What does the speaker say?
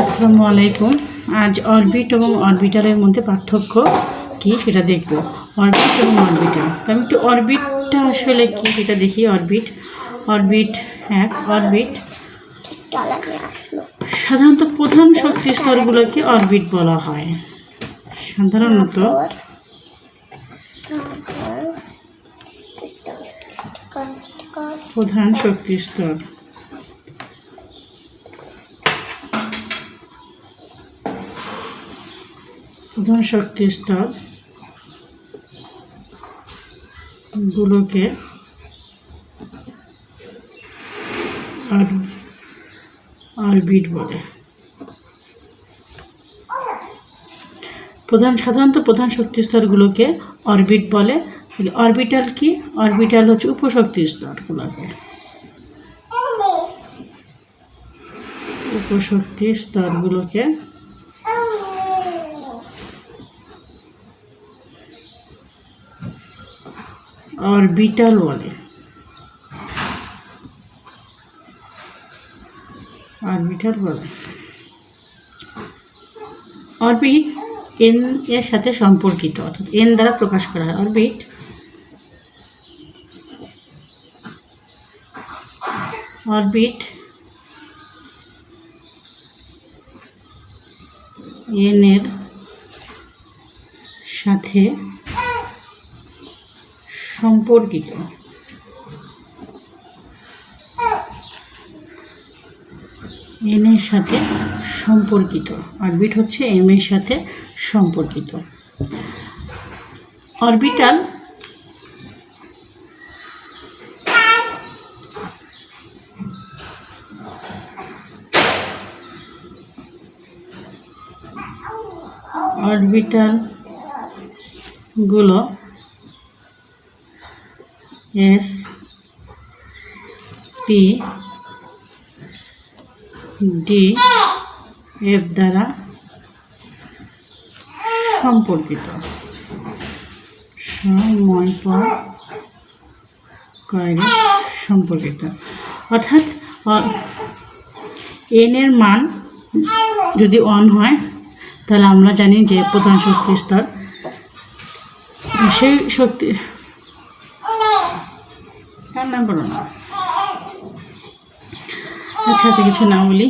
আসসালামু আলাইকুম। আজ অরবিট এবং অরবিটালের মধ্যে পার্থক্য কি সেটা দেখব। অরবিট এবং অরবিটাল। তো আমি একটু অরবিটটা আসলে কি সেটা দেখি, অরবিট। অরবিট এক, অরবিট সাধারণত প্রধান শক্তি স্তরগুলোকে অরবিট বলা হয়। সাধারণত প্রধান শক্তি স্তর। প্রধান শক্তি স্তর গুলোকে আর- অরবিট বলে। প্রধান, সাধারণত প্রধান শক্তি স্তরগুলোকে অরবিট বলে। অরবিটাল কি? অরবিটাল হচ্ছে উপশক্তি স্তরগুলোকে উপশক্তি স্তরগুলোকে অরবিটাল বলে। অরবিটাল বলে। অরবিট এন, এর সাথে সম্পর্কিত, অর্থাৎ এন দ্বারা প্রকাশ করা হয়। অরবিট অরবিট, এন এর সাথে সম্পর্কিত। এন এর সাথে সম্পর্কিত। অরবিট হচ্ছে এম এর সাথে সম্পর্কিত। অরবিটাল অরবিটালগুলো এস, পি, ডি, এফ দ্বারা সম্পর্কিত। সময় পর সম্পর্কিত। অর্থাৎ এন এর মান যদি অন হয়, তাহলে আমরা জানি যে প্রধান শক্তি স্তর। সেই শক্তি কান্না করো না। আচ্ছা তো কিছু না বলি